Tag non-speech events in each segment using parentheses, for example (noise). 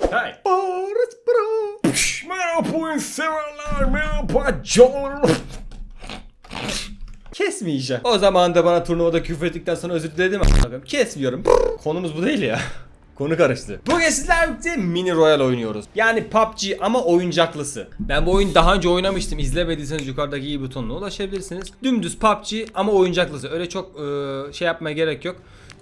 Hey. Barış bro. Merhaba oyun severler. Merhaba canlar. Kesmeyeceğim. O zaman da bana turnuvada küfür ettikten sonra özür diledim. a**ım. Kesmiyorum. Konumuz bu değil ya. (laughs) Konu karıştı. Bugün sizlerle birlikte Mini Royal oynuyoruz. Yani PUBG ama oyuncaklısı. Ben bu oyunu daha önce oynamıştım. İzlemediyseniz yukarıdaki i butonuna ulaşabilirsiniz. Dümdüz PUBG ama oyuncaklısı. Öyle çok e, şey yapmaya gerek yok.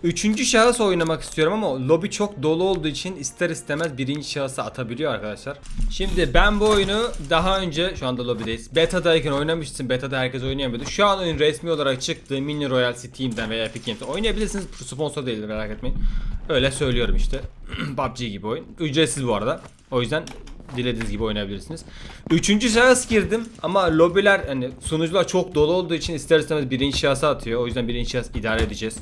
Üçüncü şahıs oynamak istiyorum ama lobi çok dolu olduğu için ister istemez birinci şahısa atabiliyor arkadaşlar. Şimdi ben bu oyunu daha önce şu anda lobideyiz. Beta'dayken oynamıştım. Beta'da herkes oynayamıyordu. Şu an oyun resmi olarak çıktı. Mini Royal Steam'den veya Epic Games'ten oynayabilirsiniz. Sponsor değil merak etmeyin. Öyle söylüyorum işte. (clears throat) PUBG gibi oyun. Ücretsiz bu arada. O yüzden dilediğiniz gibi oynayabilirsiniz. Üçüncü şahıs girdim ama lobiler hani sunucular çok dolu olduğu için ister istemez birinci şahsa atıyor. O yüzden birinci şahıs idare edeceğiz.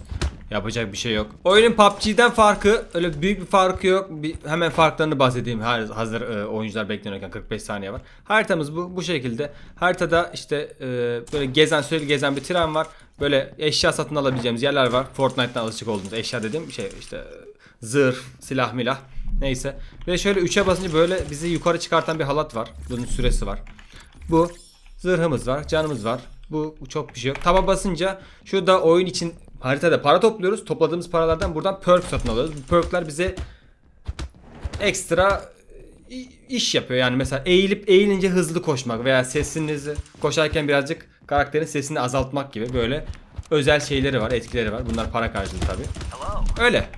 Yapacak bir şey yok. Oyunun PUBG'den farkı öyle büyük bir farkı yok. Bir, hemen farklarını bahsedeyim. Hazır e, oyuncular bekleniyorken 45 saniye var. Haritamız bu bu şekilde. Haritada işte e, böyle gezen sürekli gezen bir tren var. Böyle eşya satın alabileceğimiz yerler var. Fortnite'dan alışık olduğumuz eşya dediğim şey işte zırh, silah, milah. Neyse. Ve şöyle 3'e basınca böyle bizi yukarı çıkartan bir halat var. Bunun süresi var. Bu zırhımız var, canımız var. Bu çok bir şey yok. Taba basınca şurada oyun için haritada para topluyoruz. Topladığımız paralardan buradan perk satın alıyoruz. Bu perkler bize ekstra i- iş yapıyor. Yani mesela eğilip eğilince hızlı koşmak veya sesinizi koşarken birazcık karakterin sesini azaltmak gibi böyle özel şeyleri var, etkileri var. Bunlar para karşılığı tabii. Öyle.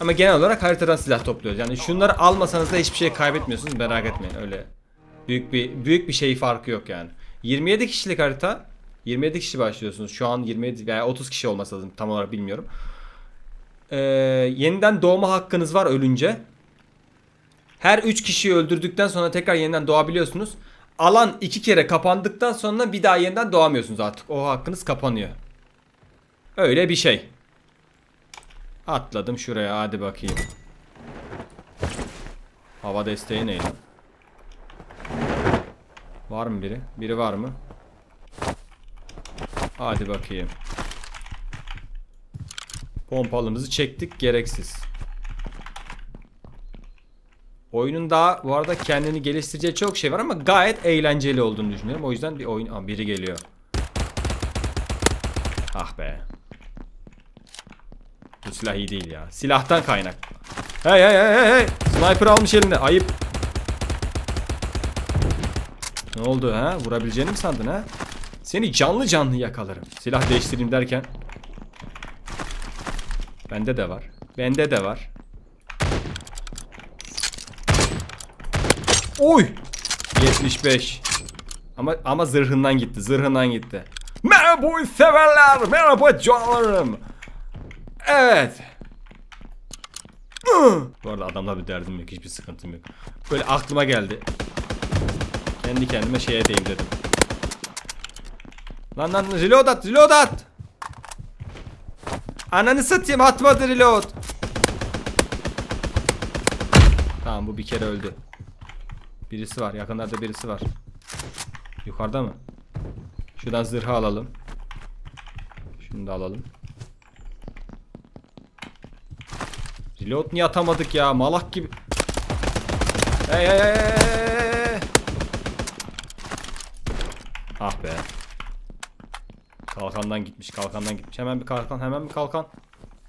Ama genel olarak haritadan silah topluyoruz. Yani şunları almasanız da hiçbir şey kaybetmiyorsunuz. Merak etmeyin öyle. Büyük bir büyük bir şey farkı yok yani. 27 kişilik harita. 27 kişi başlıyorsunuz. Şu an 27 veya 30 kişi olması lazım. Tam olarak bilmiyorum. Ee, yeniden doğma hakkınız var ölünce. Her 3 kişiyi öldürdükten sonra tekrar yeniden doğabiliyorsunuz. Alan 2 kere kapandıktan sonra bir daha yeniden doğamıyorsunuz artık. O hakkınız kapanıyor. Öyle bir şey. Atladım şuraya hadi bakayım. Hava desteği ne lan? Var mı biri? Biri var mı? Hadi bakayım. Pompalımızı çektik gereksiz. Oyunun daha bu arada kendini geliştireceği çok şey var ama gayet eğlenceli olduğunu düşünüyorum. O yüzden bir oyun... Aa, biri geliyor. Ah be. Silah iyi değil ya. Silahtan kaynak. Hey hey hey hey hey. Sniper almış eline. Ayıp. Ne oldu ha? Vurabileceğini mi sandın ha? Seni canlı canlı yakalarım. Silah değiştireyim derken. Bende de var. Bende de var. Oy! 75. Ama ama zırhından gitti. Zırhından gitti. Merhaba severler. Merhaba canlarım. Evet. (clears throat) Bu arada adamla bir derdim yok. Hiçbir sıkıntım yok. Böyle aklıma geldi. Kendi kendime şeye deyim dedim. Lan lan reload at reload at. Ananı satayım atmadı reload. Tamam bu bir kere öldü. Birisi var yakınlarda birisi var. Yukarıda mı? Şuradan zırhı alalım. Şunu da alalım. Reload niye atamadık ya? Malak gibi. Hey hey hey. Ah be. Kalkandan gitmiş, kalkandan gitmiş. Hemen bir kalkan, hemen bir kalkan.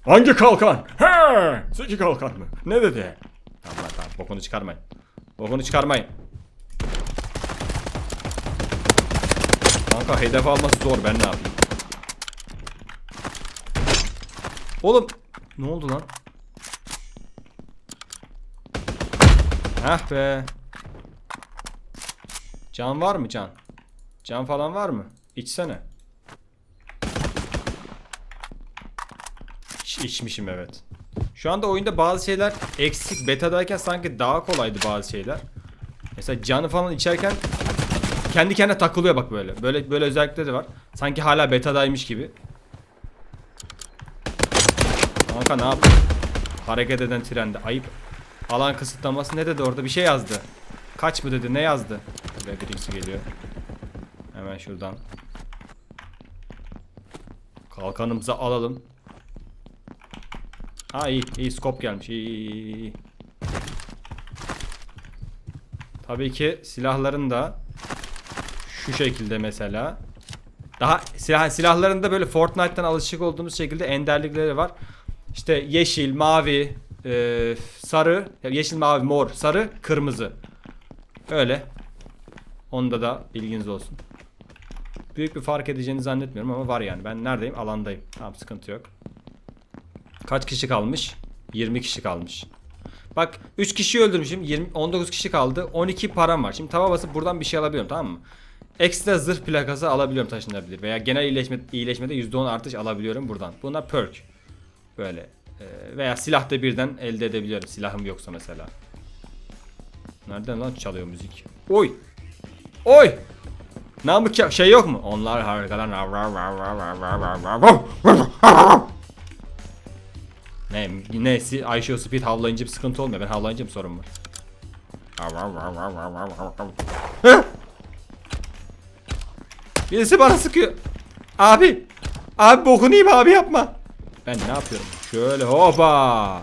Hangi kalkan? He! Seki kalkan mı? Ne dedi? Tamam lan tamam, bokunu çıkarmayın. Bokunu çıkarmayın. Kanka hedef alması zor, ben ne yapayım? Oğlum, ne oldu lan? Heh be. Can var mı can? Can falan var mı? İçsene. İç, içmişim evet. Şu anda oyunda bazı şeyler eksik. Beta'dayken sanki daha kolaydı bazı şeyler. Mesela canı falan içerken kendi kendine takılıyor bak böyle. Böyle böyle özellikleri var. Sanki hala beta'daymış gibi. Kanka ne yaptın? Hareket eden trende. Ayıp. Alan kısıtlaması ne dedi orada? Bir şey yazdı. Kaç mı dedi? Ne yazdı? Buraya birisi geliyor. Hemen şuradan. Kalkanımızı alalım. Ha iyi. iyi skop gelmiş. İyi, iyi, iyi. Tabii ki silahların da şu şekilde mesela. Daha silah silahlarında böyle Fortnite'tan alışık olduğumuz şekilde enderlikleri var. İşte yeşil, mavi, e, sarı, yeşil, mavi, mor, sarı, kırmızı. Öyle. Onda da bilginiz olsun. Büyük bir fark edeceğini zannetmiyorum ama var yani. Ben neredeyim? Alandayım. Tamam sıkıntı yok. Kaç kişi kalmış? 20 kişi kalmış. Bak 3 kişi öldürmüşüm. 20 19 kişi kaldı. 12 param var. Şimdi tava basıp buradan bir şey alabiliyorum tamam mı? Ekstra zırh plakası alabiliyorum taşınabilir veya genel iyileşme iyileşmede %10 artış alabiliyorum buradan. Bunlar perk. Böyle Ee, veya silah da birden elde edebiliyorum. Silahım yoksa mesela. Nereden lan çalıyor müzik? Oy! Oy! Namık ya- şey yok mu? Onlar harikadan ne nesi Ayşe o Speed havlayınca bir sıkıntı olmuyor. Ben havlayınca bir sorun var. Birisi bana sıkıyor. Abi. Abi bokunu abi yapma. Ben ne yapıyorum? Şöyle hopa.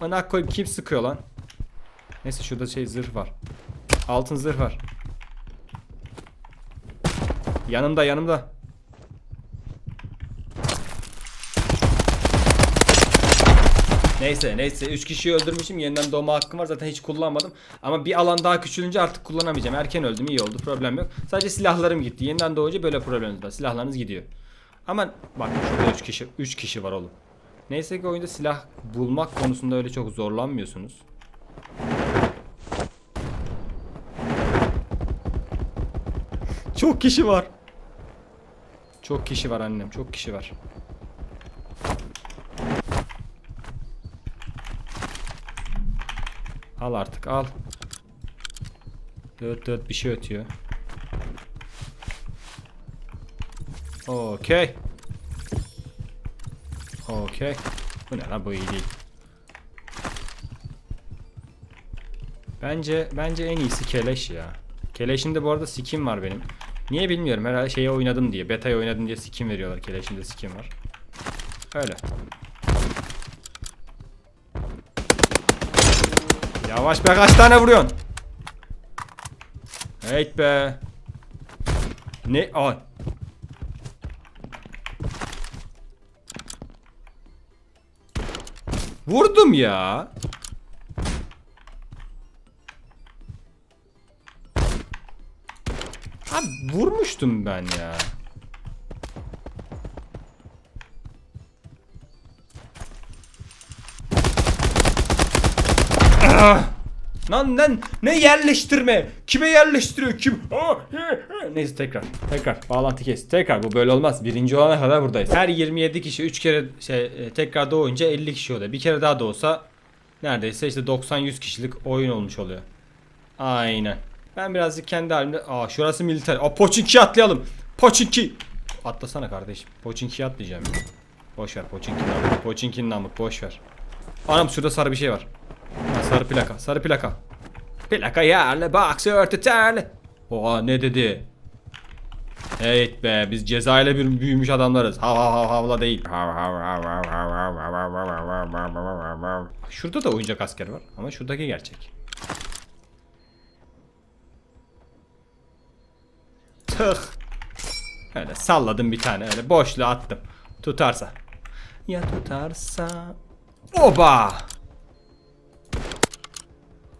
Amına koyayım kim sıkıyor lan? Neyse şurada şey zırh var. Altın zırh var. Yanımda yanımda. Neyse neyse 3 kişiyi öldürmüşüm yeniden doğma hakkım var zaten hiç kullanmadım ama bir alan daha küçülünce artık kullanamayacağım erken öldüm iyi oldu problem yok sadece silahlarım gitti yeniden doğunca böyle probleminiz var silahlarınız gidiyor ama bak şurada 3 kişi 3 kişi var oğlum neyse ki oyunda silah bulmak konusunda öyle çok zorlanmıyorsunuz çok kişi var çok kişi var annem çok kişi var Al artık al. Dört dört bir şey ötüyor. Okey. Okey. Bu ne lan bu iyi değil. Bence bence en iyisi keleş ya. Keleşinde bu arada skin var benim. Niye bilmiyorum. Herhalde şeye oynadım diye. Beta'ya oynadım diye skin veriyorlar. Keleşinde skin var. Öyle. Yavaş be kaç tane vuruyorsun? Hey be. Ne? Ay. Vurdum ya. Abi vurmuştum ben ya. Ah! Lan lan ne yerleştirme? Kime yerleştiriyor kim? Neyse tekrar. Tekrar bağlantı kes. Tekrar bu böyle olmaz. Birinci olana kadar buradayız. Her 27 kişi 3 kere şey e, tekrar doğunca 50 kişi oluyor. Bir kere daha doğsa neredeyse işte 90-100 kişilik oyun olmuş oluyor. Aynen. Ben birazcık kendi halimde... Aa şurası militer. Aa Poçinki atlayalım. Poçinki. Atlasana kardeşim. Poçinki'ye atlayacağım. ya. Boş ver Poçinki'nin namık. Poçinki'nin namık boş. Anam şurada sarı bir şey var. Ha, sarı plaka, sarı plaka. Plaka yerli, boxer tutarlı. Oha ne dedi? Evet be biz cezayla bir büyümüş adamlarız. Hav hav hav havla değil. Şurada da oyuncak asker var ama şuradaki gerçek. Tık. Öyle salladım bir tane öyle boşluğa attım. Tutarsa. Ya tutarsa. Oba!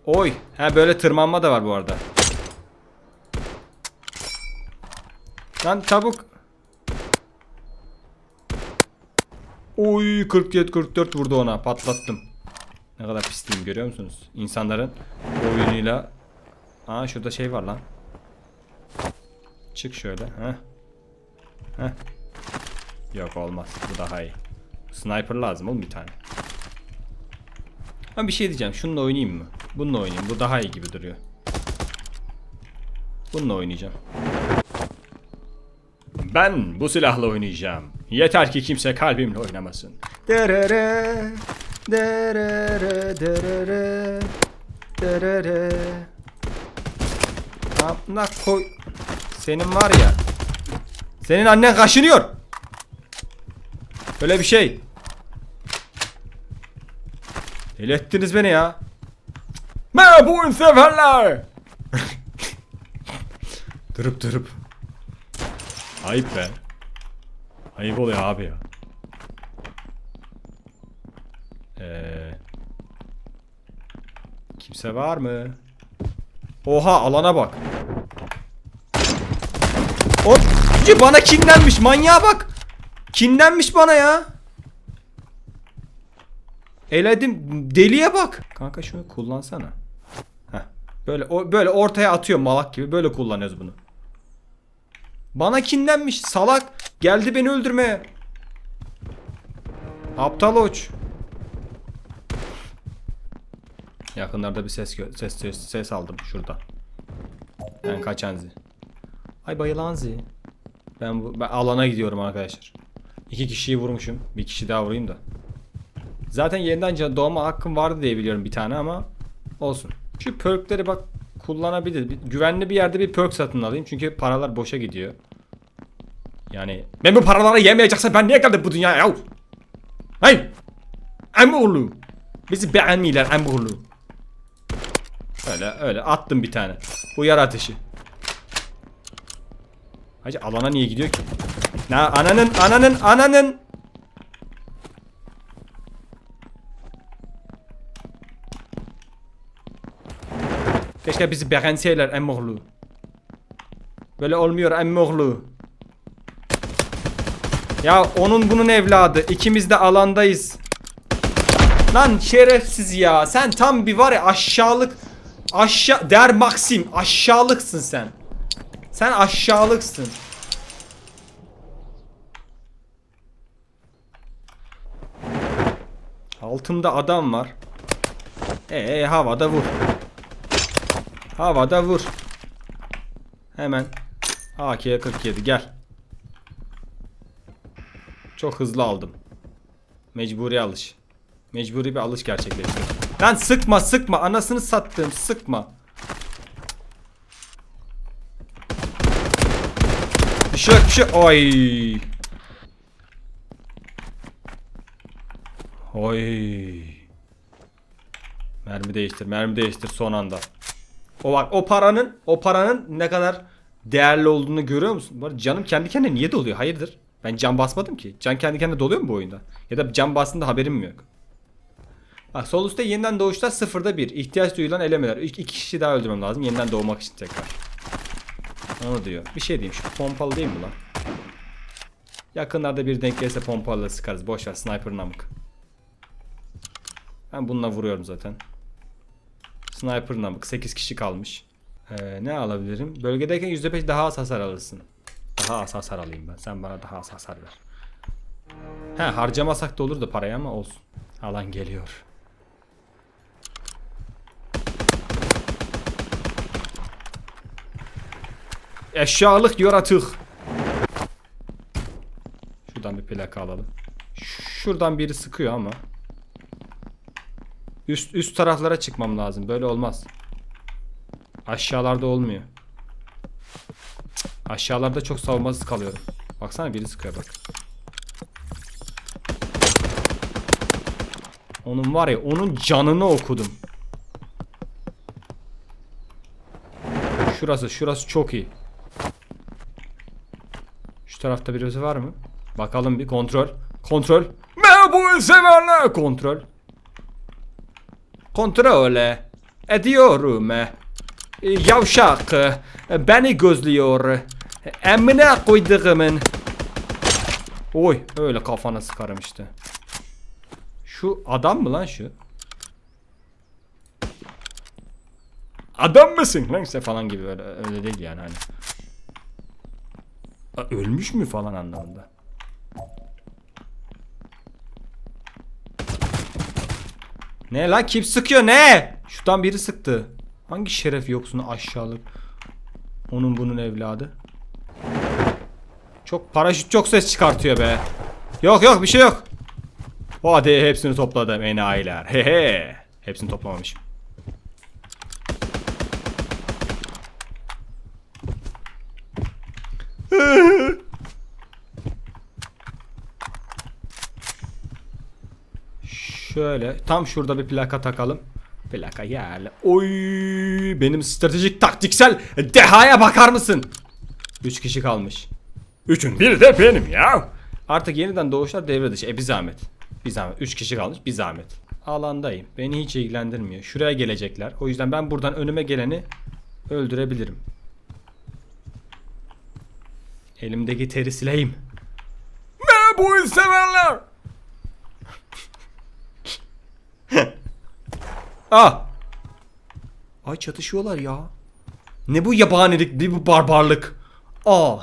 Oy. Ha böyle tırmanma da var bu arada. Lan çabuk. Oy 47 44 vurdu ona patlattım. Ne kadar pisliyim görüyor musunuz? İnsanların oyunuyla. Aa şurada şey var lan. Çık şöyle. Heh. Heh. Yok olmaz. Bu daha iyi. Sniper lazım oğlum bir tane. Ha bir şey diyeceğim. Şununla oynayayım mı? Bununla oynayayım. Bu daha iyi gibi duruyor. Bununla oynayacağım. Ben bu silahla oynayacağım. Yeter ki kimse kalbimle oynamasın. Derere, derere, derere, derere. Amına koy. Senin var ya. Senin annen kaşınıyor. Öyle bir şey. Deli ettiniz beni ya. Merhaba oyun severler. (laughs) durup durup. Ayıp be. Ayıp oluyor abi ya. Ee, kimse var mı? Oha alana bak. O Cici bana kinlenmiş manyağa bak. Kinlenmiş bana ya. Eledim deliye bak. Kanka şunu kullansana. Heh. Böyle o böyle ortaya atıyor malak gibi böyle kullanıyoruz bunu. Bana kinlenmiş salak. Geldi beni öldürmeye. Aptal uç. Yakınlarda bir ses ses ses, ses aldım şurada. Ben kaçanzi. Ay bayılanzi. Ben bu ben alana gidiyorum arkadaşlar. İki kişiyi vurmuşum. Bir kişi daha vurayım da. Zaten yeniden doğma hakkım vardı diye biliyorum bir tane ama olsun. Şu perkleri bak kullanabilir. Güvenli bir yerde bir perk satın alayım çünkü paralar boşa gidiyor. Yani ben bu paraları yemeyeceksen ben niye geldim bu dünyaya yav? Hey! Emurlu. Bizi beğenmiyorlar Emurlu. Öyle öyle attım bir tane. Uyar ateşi. Hacı alana niye gidiyor ki? Na ananın ananın ananın. Keşke bizi beğenseyler Emurlu. Böyle olmuyor Emurlu. Ya onun bunun evladı. İkimiz de alandayız. Lan şerefsiz ya. Sen tam bir var ya aşağılık. Aşağı der Maxim. Aşağılıksın sen. Sen aşağılıksın. Altımda adam var. Ee havada vur. Havada vur. Hemen AK-47 gel. Çok hızlı aldım. Mecburi alış. Mecburi bir alış gerçekleşti. Lan sıkma sıkma anasını sattım sıkma. Şey yok bir şey Oy. Oy. Mermi değiştir mermi değiştir son anda. O bak o paranın o paranın ne kadar değerli olduğunu görüyor musun? Bu canım kendi kendine niye doluyor? Hayırdır? Ben can basmadım ki. Can kendi kendine doluyor mu bu oyunda? Ya da can bastığında haberim mi yok? Bak sol üstte yeniden doğuşlar sıfırda bir. İhtiyaç duyulan elemeler. İki, iki kişi daha öldürmem lazım yeniden doğmak için tekrar. Onu diyor. Bir şey diyeyim şu pompalı değil mi lan? Yakınlarda bir denk gelirse pompalı sıkarız. Boş ver sniper namık. Ben bununla vuruyorum zaten. Sniper namık 8 kişi kalmış. Ee, ne alabilirim? Bölgedeyken %5 daha az hasar alırsın. Daha az hasar alayım ben. Sen bana daha az hasar ver. He harcamasak da olur da parayı ama olsun. Alan geliyor. Eşyalık yaratık. Şuradan bir plaka alalım. Şuradan biri sıkıyor ama. Üst üst taraflara çıkmam lazım. Böyle olmaz. Aşağılarda olmuyor. Cık, Aşağılarda çok savunmasız kalıyorum. Baksana biri sıkıyor bak. Onun var ya onun canını okudum. Şurası şurası çok iyi. Şu tarafta birisi var mı? Bakalım bir kontrol. Kontrol. Merhaba severler. Kontrol. Kontrol ediyorum. Yavşak beni gözlüyor. Emine koyduğumun. Oy öyle kafana sıkarım işte. Şu adam mı lan şu? Adam mısın lan sen falan gibi öyle, öyle değil yani hani. Ölmüş mü falan anlamında. Ne lan kim sıkıyor ne? Şuradan biri sıktı. Hangi şeref yoksunu aşağılık. Onun bunun evladı. Çok paraşüt çok ses çıkartıyor be. Yok yok bir şey yok. Hadi hepsini topladım enayiler. He he. Hepsini toplamamışım. (laughs) Şöyle tam şurada bir plaka takalım. Plaka yerle. Oy benim stratejik taktiksel dehaya bakar mısın? 3 kişi kalmış. Üçün biri de benim ya. Artık yeniden doğuşlar devre dışı. E bir zahmet. Bir zahmet. 3 kişi kalmış bir zahmet. Alandayım. Beni hiç ilgilendirmiyor. Şuraya gelecekler. O yüzden ben buradan önüme geleni öldürebilirim. Elimdeki teri sileyim. Ne bu severler? (laughs) ah! Ay çatışıyorlar ya. Ne bu yabanilik, ne bu barbarlık? Aa!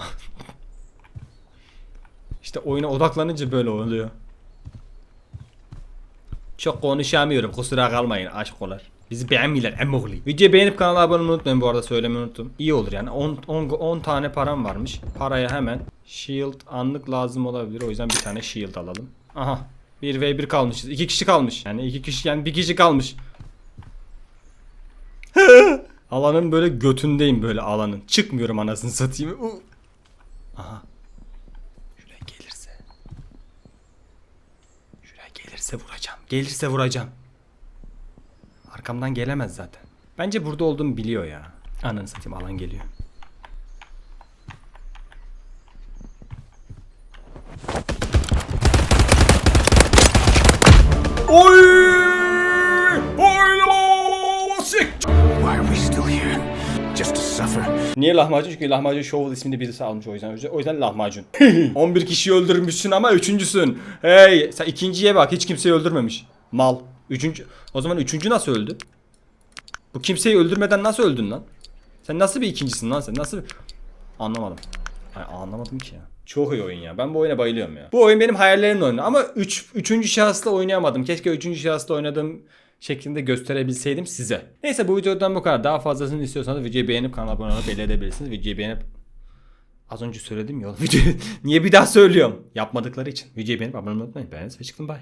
İşte oyuna odaklanınca böyle oluyor. Çok konuşamıyorum kusura kalmayın aşkolar. Bizi beğenmiyorlar emoğlu. Videoyu beğenip kanala abone olmayı unutmayın bu arada söylemeyi unuttum. İyi olur yani 10, 10, 10 tane param varmış. Paraya hemen shield anlık lazım olabilir. O yüzden bir tane shield alalım. Aha 1 v 1 kalmışız. 2 kişi kalmış. Yani 2 kişi yani bir kişi kalmış. (laughs) alanın böyle götündeyim böyle alanın. Çıkmıyorum anasını satayım. Aha. Şuraya gelirse. Şuraya gelirse vuracağım. Gelirse vuracağım. Arkamdan gelemez zaten. Bence burada olduğumu biliyor ya. Ananı satayım alan geliyor. Oy! Oy! Why are we still here? Just to suffer? Niye lahmacun? Çünkü lahmacun shovel ismini birisi almış o yüzden. O yüzden lahmacun. (laughs) 11 kişiyi öldürmüşsün ama üçüncüsün. Hey sen ikinciye bak hiç kimseyi öldürmemiş. Mal. Üçüncü. O zaman üçüncü nasıl öldü? Bu kimseyi öldürmeden nasıl öldün lan? Sen nasıl bir ikincisin lan sen? Nasıl bir... Anlamadım. Ay, anlamadım ki ya. Çok iyi oyun ya. Ben bu oyuna bayılıyorum ya. Bu oyun benim hayallerimin oyunu ama üç, üçüncü şahısla oynayamadım. Keşke üçüncü şahısla oynadığım şeklinde gösterebilseydim size. Neyse bu videodan bu kadar. Daha fazlasını istiyorsanız videoyu beğenip kanala abone olup edebilirsiniz. Videoyu beğenip Az önce söyledim ya. (laughs) Niye bir daha söylüyorum? Yapmadıkları için. Videoyu beğenip abone olmayı unutmayın. Beğeniniz ve çıkın bay.